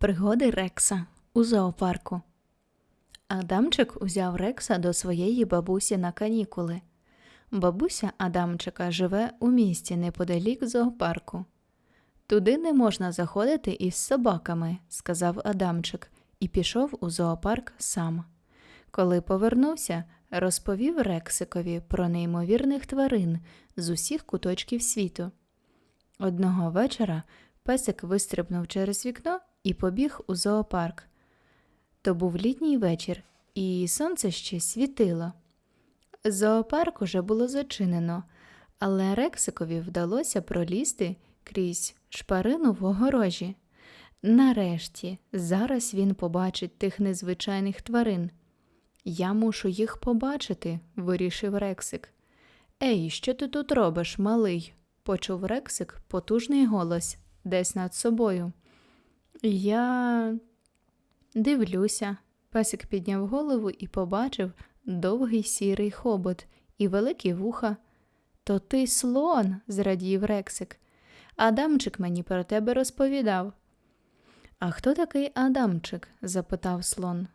Пригоди Рекса у зоопарку. Адамчик узяв Рекса до своєї бабусі на канікули. Бабуся Адамчика живе у місті неподалік зоопарку. Туди не можна заходити із собаками, сказав Адамчик, і пішов у зоопарк сам. Коли повернувся, розповів Рексикові про неймовірних тварин з усіх куточків світу. Одного вечора песик вистрибнув через вікно і побіг у зоопарк. То був літній вечір, і сонце ще світило. Зоопарк уже було зачинено, але Рексикові вдалося пролізти крізь шпарину в огорожі. Нарешті, зараз він побачить тих незвичайних тварин. Я мушу їх побачити, вирішив Рексик. Ей, що ти тут робиш, малий? почув Рексик потужний голос десь над собою. Я дивлюся. Песик підняв голову і побачив довгий сірий хобот і великі вуха. То ти слон, зрадів Рексик. Адамчик мені про тебе розповідав. А хто такий Адамчик? запитав слон.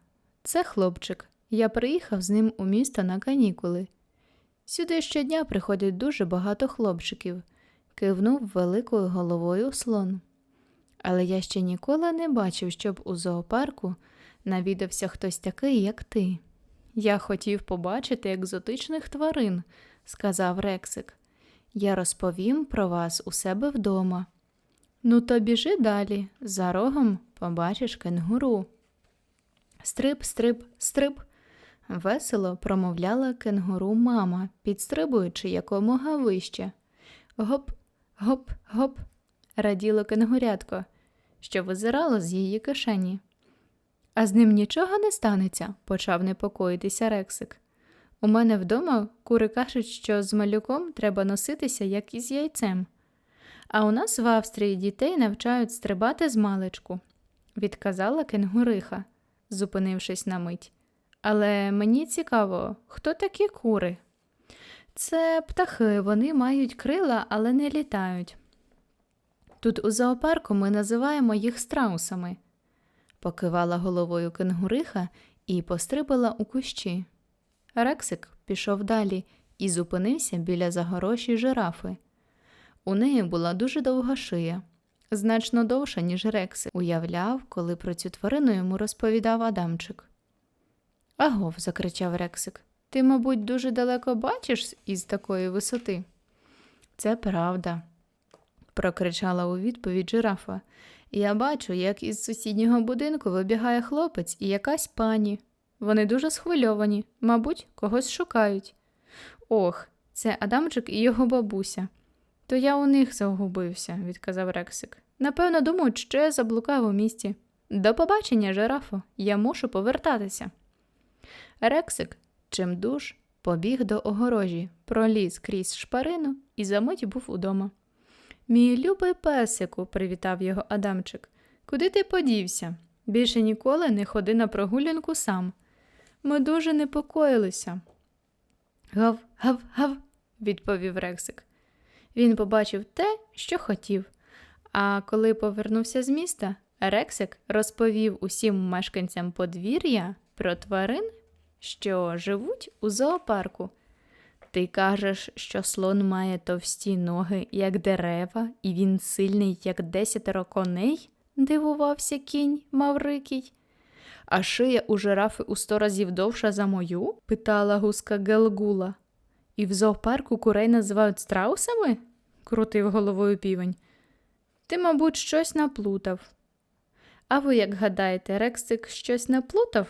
Це хлопчик. Я приїхав з ним у місто на канікули. Сюди щодня приходять дуже багато хлопчиків, кивнув великою головою слон. Але я ще ніколи не бачив, щоб у зоопарку навідався хтось такий, як ти. Я хотів побачити екзотичних тварин, сказав Рексик. Я розповім про вас у себе вдома. Ну, то біжи далі, за рогом побачиш кенгуру. Стрип, стрип, стрип. Весело промовляла кенгуру мама, підстрибуючи якомога вище. Гоп, гоп, гоп, раділо кенгурятко, що визирало з її кишені. А з ним нічого не станеться, почав непокоїтися Рексик. У мене вдома кури кажуть, що з малюком треба носитися, як із яйцем. А у нас в Австрії дітей навчають стрибати з маличку, відказала кенгуриха, зупинившись на мить. Але мені цікаво, хто такі кури? Це птахи, вони мають крила, але не літають. Тут у зоопарку ми називаємо їх страусами, покивала головою кенгуриха і пострибала у кущі. Рексик пішов далі і зупинився біля загороші жирафи. У неї була дуже довга шия, значно довша, ніж Рексик уявляв, коли про цю тварину йому розповідав Адамчик. Агов, закричав Рексик. Ти, мабуть, дуже далеко бачиш із такої висоти. Це правда, прокричала у відповідь жирафа. Я бачу, як із сусіднього будинку вибігає хлопець і якась пані. Вони дуже схвильовані, мабуть, когось шукають. Ох, це Адамчик і його бабуся. То я у них загубився, відказав Рексик. Напевно, думають, що я заблукав у місті. До побачення, жирафо, я мушу повертатися. Рексик, чимдуж, побіг до огорожі, проліз крізь шпарину і за мить був удома. Мій любий песику, привітав його Адамчик. Куди ти подівся? Більше ніколи не ходи на прогулянку сам. Ми дуже непокоїлися. Гав, гав, гав, відповів Рексик. Він побачив те, що хотів. А коли повернувся з міста, Рексик розповів усім мешканцям подвір'я про тварин, що живуть у зоопарку. Ти кажеш, що слон має товсті ноги, як дерева, і він сильний, як десятеро коней? дивувався кінь Маврикій. А шия у жирафи у сто разів довша за мою? питала гуска Гелгула. І в зоопарку курей називають страусами? крутив головою півень. Ти, мабуть, щось наплутав. А ви як гадаєте, Рексик щось наплутав?